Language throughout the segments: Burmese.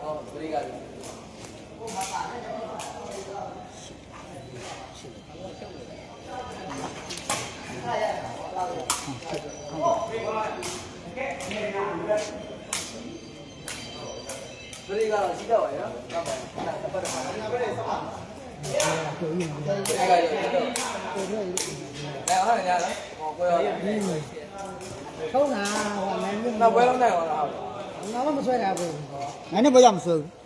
ဘယ်ကတော့ရှိတော့ပါရောဟုတ်ပါဘူးပတ်ပတ်ပါဘယ်နဲ့ဆက်ပါအဲ့ဒါရောတော့အဲဟုတ်တယ်ညာ လားဟောကိုရောထုံးတာဟိုနိုင်လို့နောက်ဘယ်လုံးနိုင်အောင်လားငါမမဆွဲတာဘူးနိုင်နေဘာကြောင့်မစိုးအကုန်ဖွင့်ဒါပဲကုန်ဖွင့်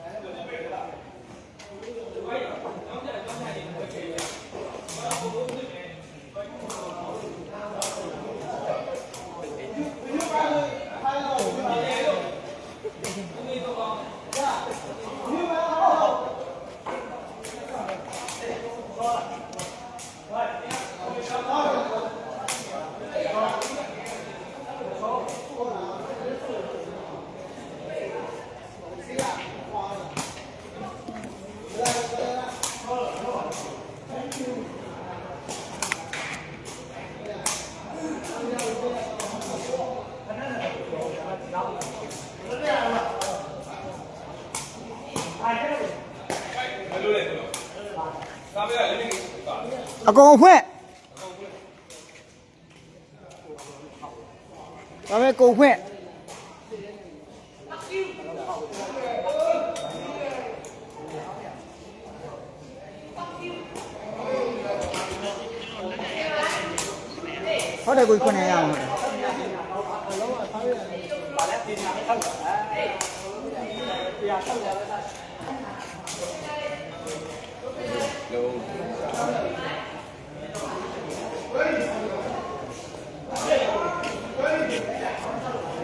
ဟုတ်တယ်ကိုခွင့်ရအောင်ဟုတ်တယ်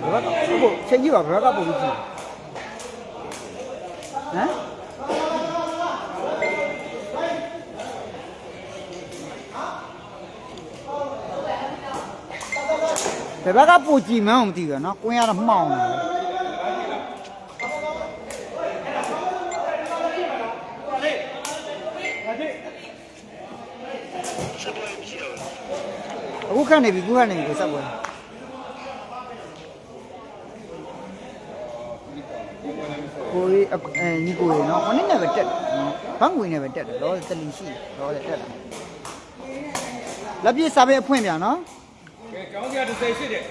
ဘယ်ကဟုတ်ချိန်ကြည့်ပါဘယ်ကပုံကြည့်ဟမ်ဘယ်ဘက်ကပူကြည့်မှန်းမသိဘူးနော်ကိုင်းရတော့မှောင်တယ်အခုခန့်နေပြီခုခန့်နေပြီကိုစက်ပွဲ ကိုကြီးအဲညီကိုရေနော်ခொနည်းနဲ့ပဲတက်တယ်နော်ဘန်းငွေနဲ့ပဲတက်တယ်တော့တလီရှိတော့တက်တယ်လက်ပြစာပဲအဖွင့်ပြန်နော်ကဲကျောင်းကြီးတစ်စိရှိတယ်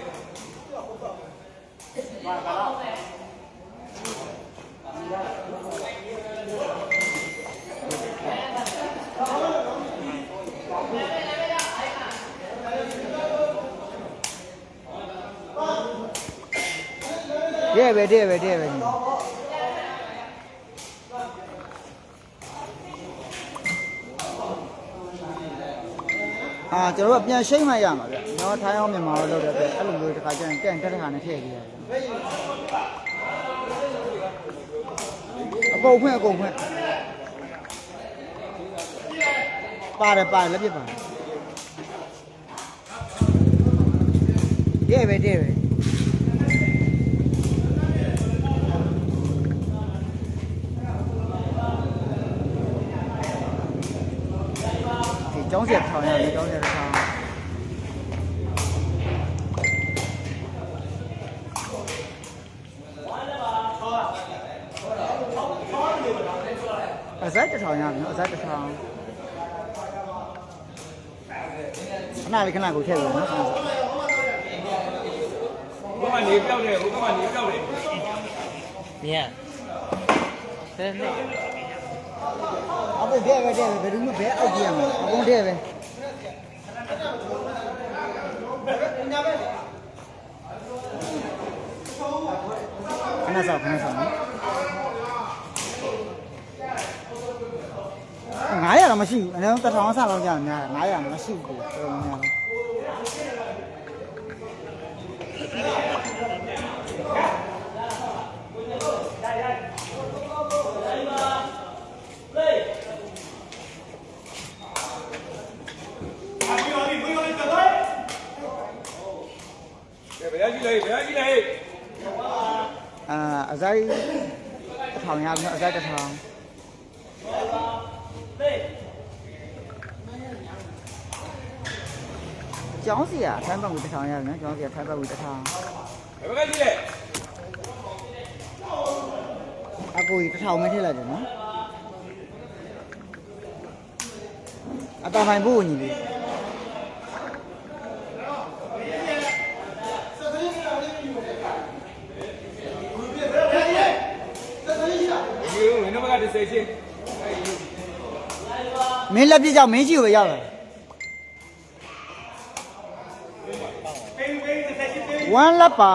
တဲ့ပဲတဲ့ပဲတဲ့ပဲ အာကျွန်တော်တို့ကပြန်ရှိမ့်မှရမှာဗျ။နော်ထိုင်းအောင်မြန်မာလို့လုပ်တဲ့အတွက်အဲ့လိုမျိုးတစ်ခါကျရင်ကန်တက်တဲ့ခါနဲ့ထည့်ပေးရတယ်။အကုန်ဖွင့်အကုန်ဖွင့်ပါတယ်ပါတယ်လက်ပြပါတယ်တဲ့ပဲတဲ့ပဲ ဒီကျောင်းဆက်ထောင်ရတယ်ကျောင်းဆက်ထောင်အစက်တစ်ထောင်ရပြီနော် အစက်တစ်ထောင်ခဏလေးခဏကိုထည့်လို့နော်ဘုကကနေပြောက်တယ်ဘုကကနေပြောက်တယ်မြင်ဆယ်နှစ်အခုတဲ့ပဲတဲ့ပဲဘယ်သူမှဘဲအောက်ကြည့်ရမှာအကုန်တဲ့ပဲခဏစောခဏစောနော်900တော့မရှိဘူးအနည်းဆုံး1000ဆလောက်ကြာများတယ်900မရှိဘူးတော်တော်များတယ် ကဲဘယ်ကြီးလဲဘယ်ကြီးလဲ အာအစားတစ်ထောင်ရပြီနော်အစားတစ်ထောင်ကျောင်းစီရထိုင်းဘက်ကိုတစ်ထောင်ရပြီနော်ကျောင်းစီရထိုင်းဘက်ကိုတစ်ထောင်ဘယ်ဘက်ကကြည့်လဲအကိုကြီးတစ်ထောင်ပဲထည့်လိုက်တယ်နော်အတားပိုင်းဖို့ညီလေး ဒီဝင်းဘက်ကတစ်စိတ်ရှင်း မ င်းလက်ပြကြောင့်မင်းရှိကိုပဲရောက်လာဝမ်လက်ပါ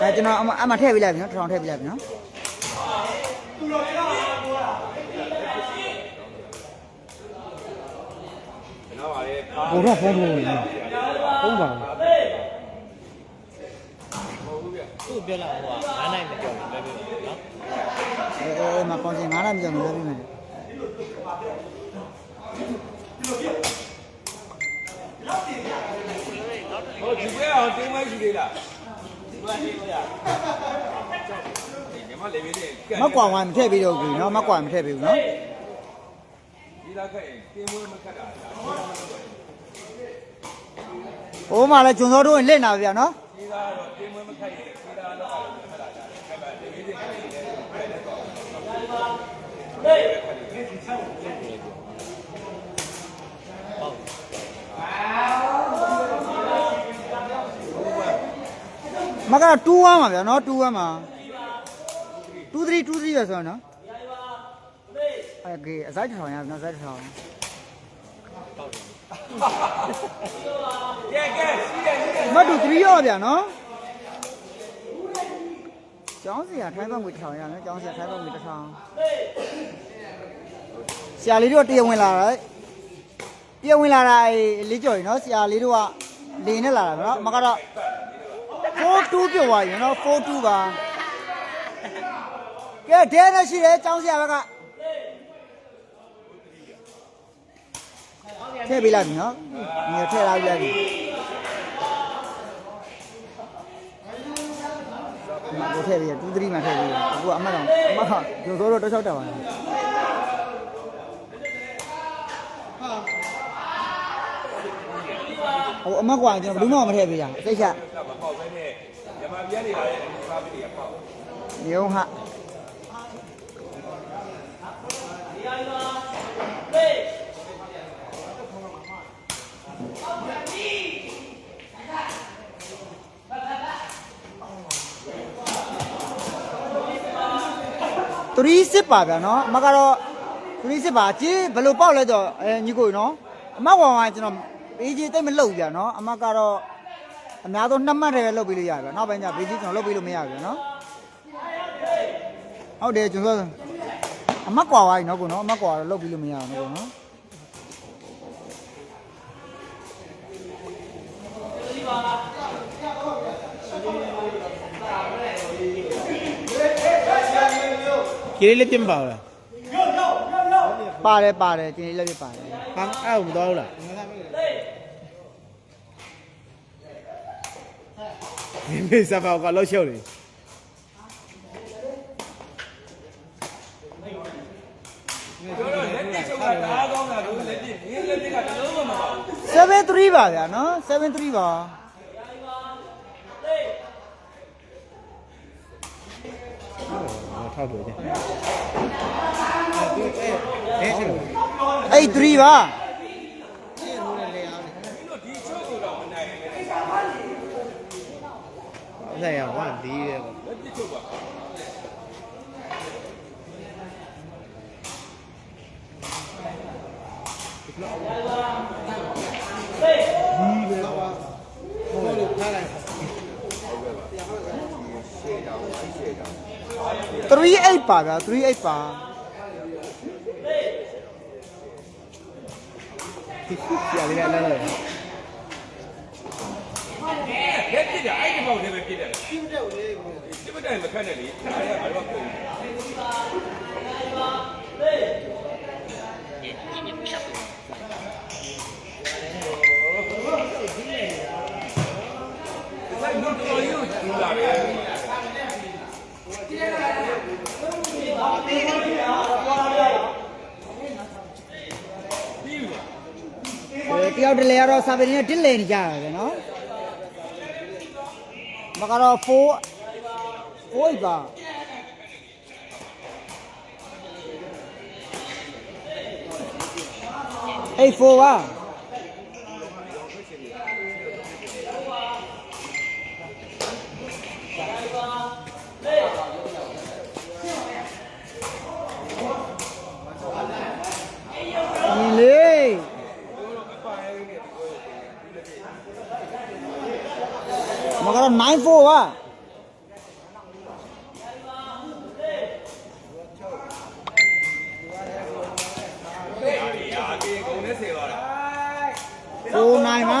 အဲကျွန်တော်အမအမထည့်ပေးလိုက်ပြီနော်တစ်ထောင်ထည့်ပေးလိုက်ပြီနော်နော်ပါလေဘုံတော့ဖုန်းထိုးနေဖုန်းပါ သူ့ပြောလာဟိုက9နိုင်မကြောက်ဘူးလည်းပြောနော်အဲအဲမပေါင်းစင်9လမ်းကြောင်လို့ပြောပြမယ်ဟိုဒီဘက်အောင်တင်းမရှိသေးလားဒီဘက်တင်းမရညီမလေးလေးမကွာဝိုင်းမထည့်ပေးတော့ဘူးနော်မကွာမထည့်ပေးဘူးနော်ဒီလာခဲ့တင်းမွေးမခတ်တာဟိုမှာလည်းဂျွန်စောတို့ရင်လက်နာဗျာနော်ဒီလာတော့တင်းမွေးမခတ်ရင်ဒီလာတော့ခတ်တာခတ်ပါလေးလေးလေးလေး မကတော့2-1ပါဗျာနော်2-1ပါ2-3 2-3ပဲဆိုတော့နော်အဲကေအစားတစ်ထောင်ရပြီနော်အစားတစ်ထောင်ကဲကဲရှိတယ်ရှိတယ်မတ်တူ3ရောဗျာနော် ကျောင်းစရာထိုင်းဘက်ငွေတစ်ထောင်ရနော်ကျောင်းစရာထိုင်းဘက်ငွေတစ်ထောင်ဆရာလေးတို့တရားဝင်လာတာတရားဝင်လာတာလေးကြော်ရင်နော်ဆရာလေးတို့ကလေနဲ့လာတာနော်မကတော့4-2ပြောသွားရင်နော်4-2ပါကဲဒဲနဲ့ရှိတယ်ကျောင်းစရာဘက်ကထည့်ပေးလိုက်ပြီနော်ငါထည့်လိုက်လိုက်ပြီ ကိုထည့်ပြီး2 3မှာထည့်ပြီးအခုအမှတ်တော့အမှတ်တော့ဂျိုးတော့တော့6တက်ပါလားဟိုအမကွာကျွန်တော်ဘယ်သူမှမထည့်ပေးရစိတ်ချတော့မပေါက်ပဲနဲ့ညီမပြန်နေလာတဲ့အနေအထားပြီးတော့ပေါက်ညုံဟာ 3စစ်ပါဗျာနော်အမကတော့3စစ်ပါကြီးဘယ်လိုပေါက်လဲတော့အဲညီကိုနော်အမဝါဝါကျွန်တော်အေးကြီးတိတ်မလှုပ်ဗျာနော်အမကတော့အများဆုံးနှစ်မှတ်တည်းပဲလှုပ်ပြီးလို့ရဗျာနောက်ပိုင်းကျဘေးကြီးကျွန်တော်လှုပ်ပြီးလို့မရဗျာနော်ဟုတ်တယ်ကျွန်တော်အမတ်ကွာသွားပြီနော်ကိုနော်အမတ်ကွာတော့လုတ်ပြီးလို့မရဘူးနော်ကိုနော် ကြီးလေးပြင်ပါလားပါတယ်ပါတယ်ကျင်းလေးလည်းပြပါတယ်ဟာအဲ့မတော်ဘူးလားမင်းမေးစပါကလောက်ရှုပ်နေပြောတော့လက်တိချုပ်ကဒါကောင်းတာလို့လက်တိဒီလက်တိကတလုံးမမပေါ့73ပါဗျာနော်73ပါ ဟုတ်ပြီအဲ့အဲ့3ပါဆိုင်ရဝ၄တဲ့ပေါ့ဒီလို 38ပါဗျာ38ပါဒီခုပြရလဲလဲလက်ပြစ်တာအဲ့ဒီဘောက်ထဲပဲပြစ်တယ်ပြစ်တဲ့ကိုလေပြစ်တဲ့မခက်နဲ့လေထားရဘာလို့ကုန်လိုက်တော့တော်ရုပ်ကျူလာတယ် တယောက်တလေကတော့စာပေနဲ့တစ်လေနေကြတာပဲနော်မကတော့4 4ပါအေး4ပါညီလေးမက တော့94ပါရာဒီကုန်နဲ့ဆေသွားတာ49ပါ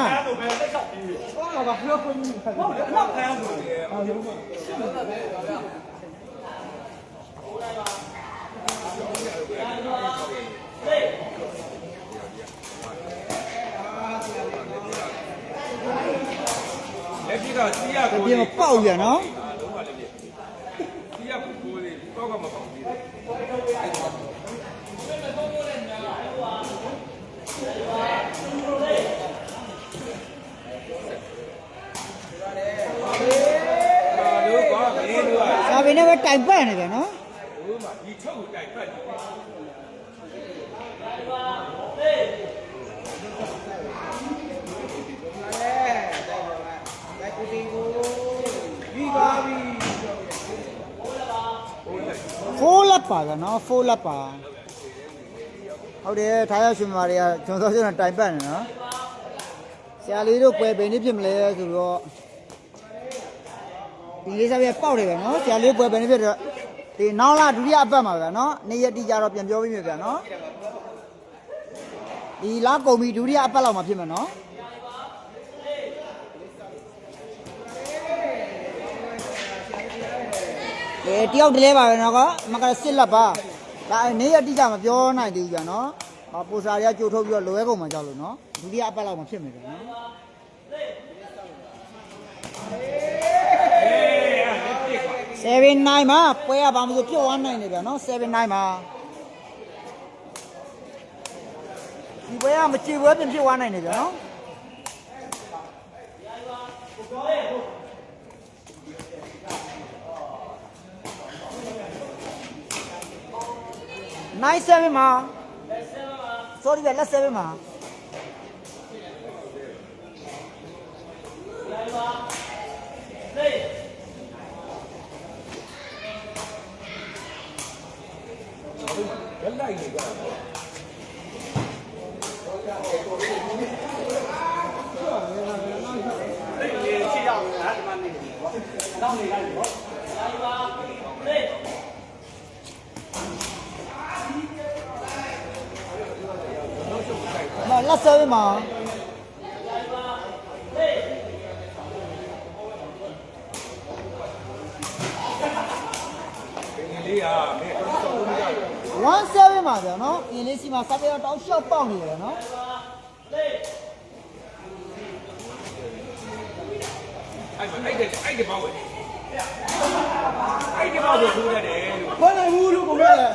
လက်ရှိကစီးရ အ ကို ပြင်မပေါက်ရနော်လုံးဝလည်းပြစီးရကိုကိုလေးပေါက်ကမပေါက်သေးဘူးဟာလို့ကွာမင်းတို့ကစာပေနဲ့ပဲတိုင်ပတ်နေတယ်နော် ဘိုးမှာဒီချုပ်ကိုတိုက်ပတ်တယ် ဖိုးလက် ပါကနော်ဖိုးလက်ပါဟုတ်တယ်ထားရရှင်မာတွေကကျွန်တော်တို့ကျွန်တော်တိုင်ပတ်နေနော်ဆရာလေးတို့ပွဲပင်နေဖြစ်မလဲဆိုတော့ဒီလေးစားပြပေါက်တယ်ပဲနော်ဆရာလေးပွဲပင်နေဖြစ်တော့ဒီနောက်လာဒုတိယအပတ်မှာပဲနော်နေ့ရက်တိကြတော့ပြန်ပြောပြီးမြပြန်နော်ဒီလားကုန်ပြီဒုတိယအပတ်လောက်မှာဖြစ်မယ်နော် အဲတယောက်တည်းလဲပါပဲနော်ကမကစစ်လက်ပါဒါနေ့ရက်တိကြမပြောနိုင်သေးဘူးကြာနော်ဟောပိုစာတွေကကြိုထုတ်ပြီးတော့လိုရဲကုန်မှာကြောက်လို့နော်ဒုတိယအပတ်လောက်မှာဖြစ်မယ်ကြာနော်အေးအဲ့ဒါပြစ်ကွာ79မှာပွဲရပါမလို့ပြုတ်သွားနိုင်တယ်ဗျာနော်79မှာဒီပွဲကမချေပွဲပြင်ဖြစ်သွားနိုင်တယ်ဗျာနော် နိုင်7မှာ sorry ဗျလက်7မှာလက်လိုက်နေကြတာ မလက်7မှာ လေးอ่ะမင်းတော့ဆုံးမရတယ် 17မှာဗျာနော်အင်းလေးစီမှာစတဲ့တောက်လျှောက်ပေါက်နေတယ်နော်အဲ့မှာအဲ့တဲ့အဲ့တဲ့ဘောက်ပဲအဲ့ဒီဘောက်ကိုထိုးရတယ်လို့ဘာနိုင်ဘူးလို့ကိုပြောတယ်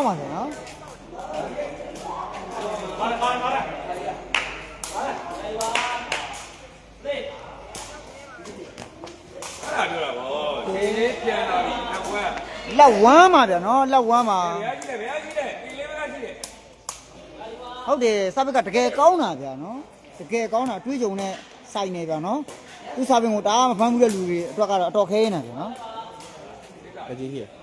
ကနိုနိုင်င်းကွာမှာတယ်နော်အဲ့ဒါပြောတာပေါ့ပြင်လေးပြန်လာပြီအကွာလက်ဝမ်းမှာဗျာနော်လက်ဝမ်းမှာဘယ်ရရှိလဲဘယ်ရရှိလဲပြင်လေးပဲရှိတယ်ဟုတ်တယ်စာပက်ကတကယ်ကောင်းတာဗျာနော်တကယ်ကောင်းတာတွေးကြုံနဲ့စိုက်နေဗျာနော်သူစာပင်ကိုတအားမဖမ်းဘူးတဲ့လူတွေအတွက်ကတော့အတော်ခဲနေတာဗျာနော်အကြီးကြီး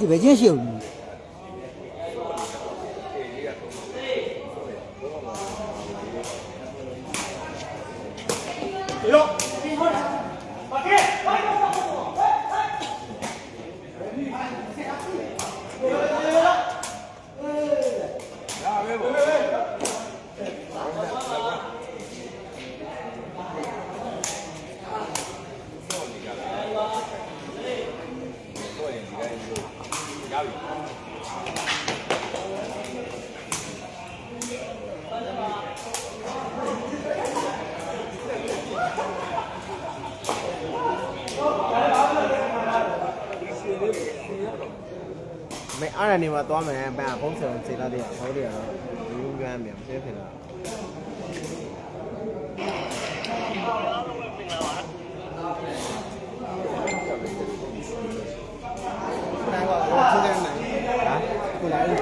ဒီဘယ် င်းအားရနေမှာသွားမယ်ဘန်ဖုန်းဆောင်စေလာတဲ့ဟောတယ်ကတော့လူကမ်းပြန်ဆဲဖြစ်လာ နိုင်ပါဘူးသူလည်းနိုင် ဟာ ကိုလာဦး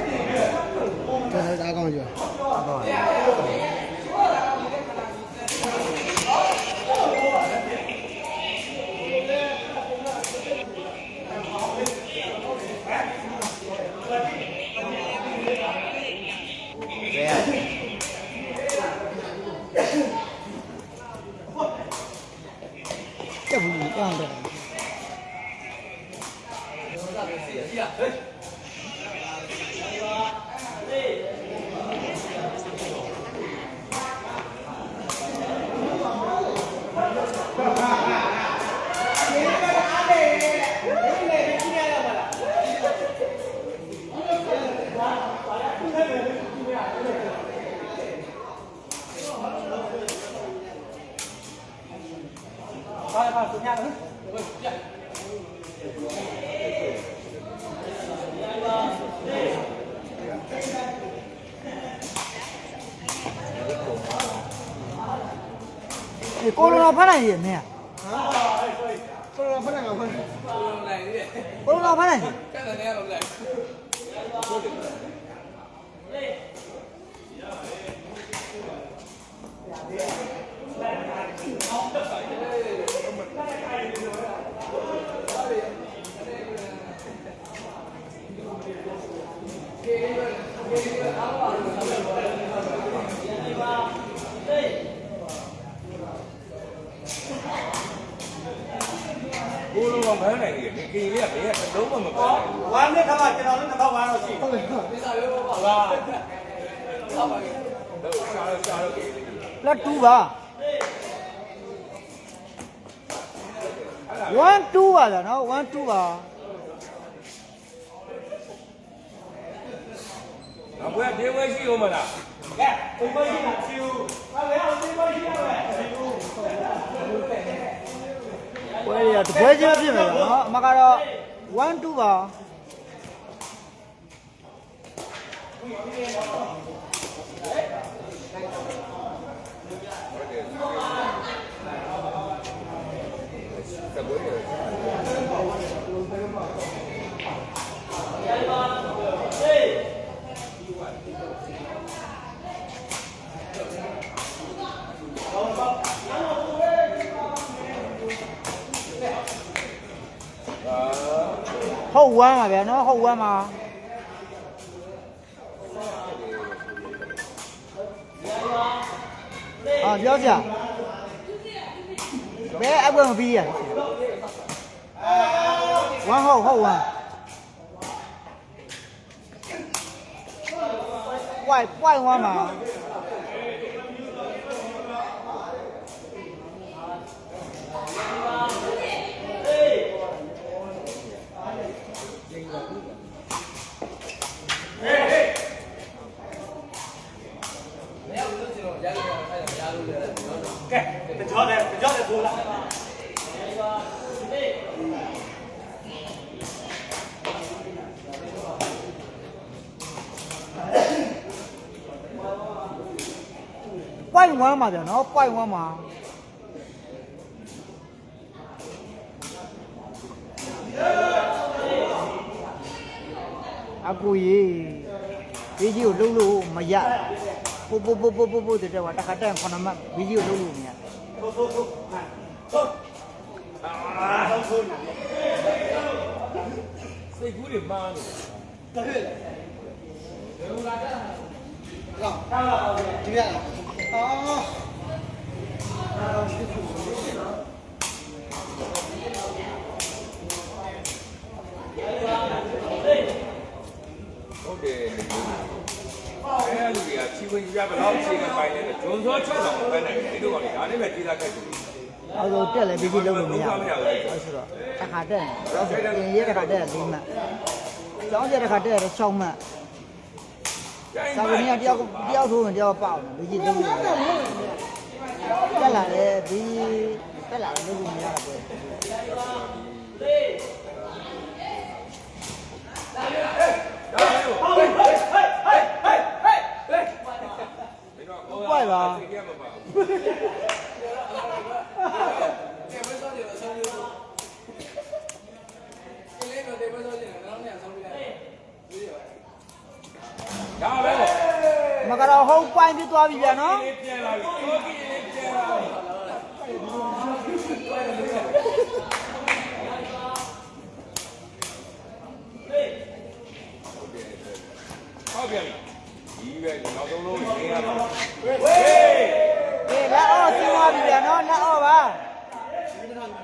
ကျွန်တော်အားကောင်းကြ တော့ တက်ဘူးကောင်းတယ် ဒီကိုလိုနာဖမ်းနိုင်ရဲ့မင်း ကိုလာဖက်နေတာဖက် ကိုလိုနာဖမ်းနိုင် ကိုလုံးကမန်းနိုင်တယ်ကင်လေးကဘယ်ကလုံးမမပေါ်ဝမ်းနဲ့ခါမှကျွန်တော်လည်းတစ်ခေါက်ပါတော့ရှိဟုတ်တယ်ဟုတ်ဒီစာရွေးပေါ့ပါလားဟုတ်ပါပြီတော့ရှာတော့ရှာတော့ကင်လေးလက်2ပါ1 2ပါဗျာနော်1 2ပါငါဘွယ်ပြေးဝဲရှိဦးမလားကဲဘယ်လိုရှိတာရှိဦးဟာလေအောင်ဒီလိုရှိရမယ် ရှိဦးပွဲရတပွဲချင်းဖြစ်မယ်ဗျာနော်အမကတော့1 2ပါ ဟုတ်1ပါဗျာနော်ဟုတ်1ပါအာပြောကြဘယ်အကွက်မပြီးရဝမ်းဟုတ်ဟုတ်ဝမ်း ပွိုင်ပွိုင်ဝမ်းမှာပွိုင်ဝမ်းမှာဗျာနော်ပွိုင်ဝမ်းမှာအကူကြီးဘီကြီးကိုလှုပ်လို့မရ ပို့ပို့ပို့ပို့ပို့ပို့တဲ့တော့တခါတည်းခေါနမဘီကြီးကိုလှုပ်လို့မရစိတ်ကူးတွေမှားနေတယ်ဒီကအော်ဟုတ်တယ်လေအဲလူတွေကချီဝင်ရဘလောက်ခြေက ပိုင်းနေတယ်ဂျွန်စောချုပ်တော့ပဲနေဒီလိုကောင်လေဒါနဲ့ပဲကြီးစားခိုက်တယ်အော်ဆိုတက်လည်းဘီကြီးလှုပ်လို့မရဘူးအဲ့ဆိုတော့တခါတည်းတော့ဆိုရင်ရတခါတည်း၄မှတ်ကျောင်းကျတခါတည်း6မှတ်စာဝင်ကတယောက်တယောက်ဆိုရင်တယောက်ပေါက်တယ်ဘီကြီးလှုပ်လို့မရတက်လာတယ်ဘီတက်လာတယ်လှုပ်လို့မရတော့ဘူး ပွိုက်ပါဒါပဲပေါ့မကတော့ဟုတ်ပွိုင်းပြသွားပြီဗျာနော်လေးပြန်လာပြီကိုကြီးလေးပြန်လာပြီဟုတ်ပြန်ပြီဒီပဲနောက်ဆုံး လုံးရင်းရပါဟေးအေးလက်အော်ဆင်းသွားပြီဗျာနော်လက်အော်ပါရှိတာလေ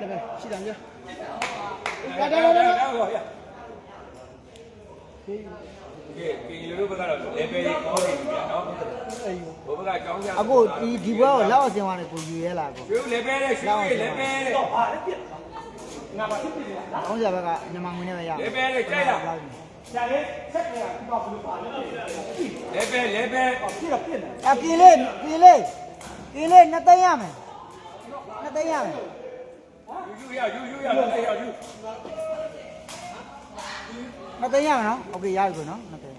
တကယ်ရှိတာညဒါဒါဒါဒါဟောရကဲကင်းလို့ဘက်ကတော့ level ကြီးကောင်းနေပြီနော်ဘိုးဘက်ကကြောင်းကြအခုဒီဒီဘွဲကိုလက်အော်ဆင်းသွားတယ်ကိုယူရဲလာကိုရွှေ level နဲ့ရွှေ level နဲ့ကောင်းကြဘက်ကမြန်မာငွေနဲ့ပဲရ level နဲ့ကြိုက်လား level level အကင်းလေးကင်းလေးကင်းလေးနှစ်သိန်းရမယ်နှစ်သိန်းရမယ် ယူယူရယူယူရလို့ရယူ နှစ်သိန်းရမယ်နော်โอเคရပြီကိုနော်နှစ်သိန်း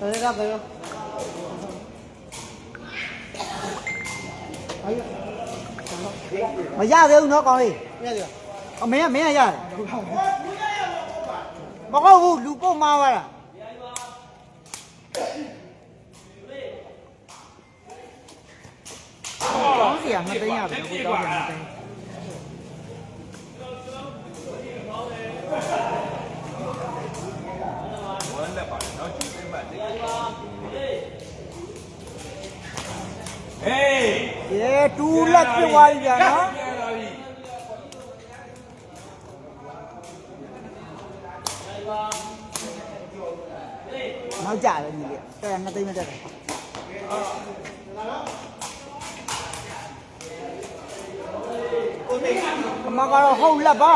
ဘယ်ကဘယ်ရောအဲ့ မရသေးဘူးနော်ကောင်းလေးရရအမေကမင်းကရတယ်မဟုတ်ဘူးလူပုတ်မှားသွားတာကောင်းစီကနှစ်သိန်းရပြီကိုတောင်းတယ်နှစ်သိ တူလက်ပြသွားပြီဗျာနော်ပြန်လာပြီနောက်ကြပဲညီလေးတဲ့နှစ်သိန်းမတက်တယ်အမကတော့ဟုတ်လက်ပါ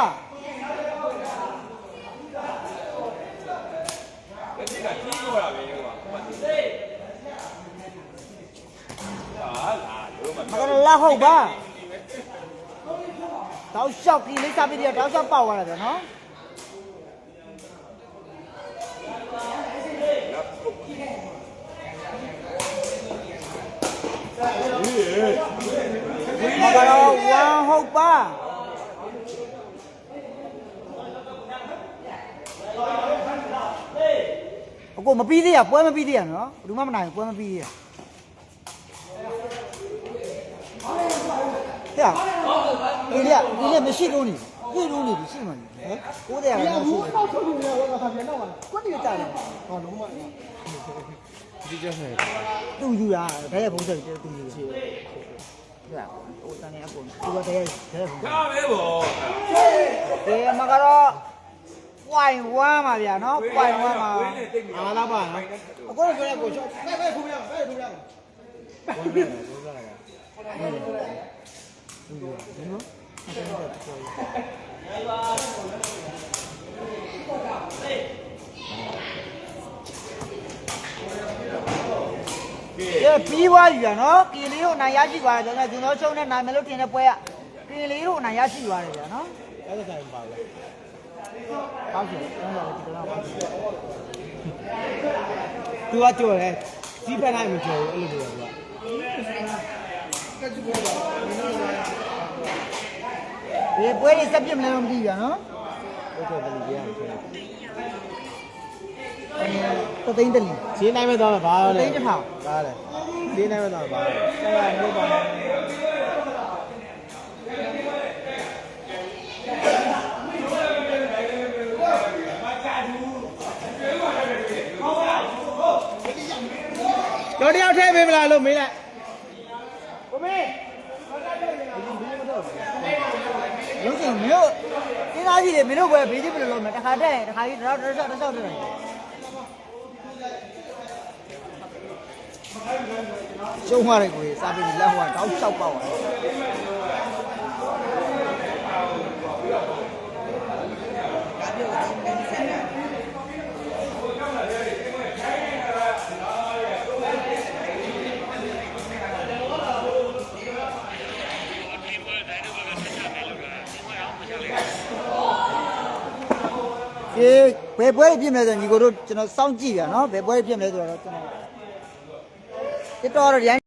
လက်ရှိကကြီးတော့တာပဲကွာဟာလာလို့မ မကတော့ လက်ဟုတ်ပါတောက်လျှောက်ကီလေးစားပြီးတော့တောက်လျှောက်ပေါက်သွားတာဗျာနော်မကတော့ဝမ်ဟုတ်ပါအကိုမပြီးသေးရပွဲမပြီးသေးရနော်ဘယ်သူမှမနိုင်ဘူးပွဲမပြီးသေးရ ဟဲ့လားအေးလေအေးလေမရှိတော့နေပြေတော့နေပြီရှိမှန်းဟမ်ကိုးတဲ့ကတော့ရှိတယ်ဆောက်ထုတ်လို့ရတော့ခါပြန်တော့ပါကွတ်တိကြတယ်ဟောလုံးဝဒီကျမယ်သူယူတာဘယ်ရဲ့ဘုံဆက်သူယူရှိတယ်ဟိုတန်နေအကုန်သူကတည်းကတည်းကဒါပဲဗောဒီမှာကတော့ပွိုင်ဝမ်းပါဗျာနော်ပွိုင်ဝမ်းပါဝင်းနဲ့တိတ်ပြီးအားလားပါနော်အကောပြောရကိုချောပဲပဲခုပြပဲခုပြဘု န်းကြီးဘုန်းကြီးကကဲပြီးသွားပြီဗျာနော်ကင်လေးတို့နိုင်ရရှိသွားတယ်ကျွန်တော်ကျွန်တော်ချုံနဲ့နိုင်မယ်လို့ထင်တဲ့ပွဲကကင်လေးတို့နိုင်ရရှိသွားတယ်ဗျာနော်အဲ့ဒါဆိုင်ပါလားဟောက်ရှင်ကျွန်တော်ဒီတော့ပါဘူးသူကကြော်တယ်စီးပန်းနိုင်မကြော်ဘူးအဲ့လိုပြောသူက ဒီပွဲတွေစက်ပြစ်မလဲမသိဘူးဗျာနော်ဟုတ်တယ်တလီကြီးရတယ်တသိန်းတလီဈေးနိုင်မဲ့တော့ဘာလဲသိန်းတစ်ထောင်ဘာလဲဈေးနိုင်မဲ့တော့ဘာလဲဆရာမျိုးပါတော်တယောက်ထဲပေးမလားလို့မေးလိုက် ရုပ်ရှင်မင်းတို့တင်းသားကြီးတွေမင်းတို့ပွဲဘေးကြီးဘယ်လိုလုပ်မလဲတခါတက်တခါကြီးတော့တော့တော့တော့တယ်ရှုံးသွားတယ်ကိုကြီးစားပြီးလက်ဟိုကတောက်လျှောက်ပေါက် သွားေးဘယ်ပွဲပြည့်မလဲဆိုညီကိုတို့ကျွန်တော်စောင့်ကြည့်ရနော်ဘယ်ပွဲပြည့်မလဲဆိုတော့ကျွန်တော်တစ်တော်တော့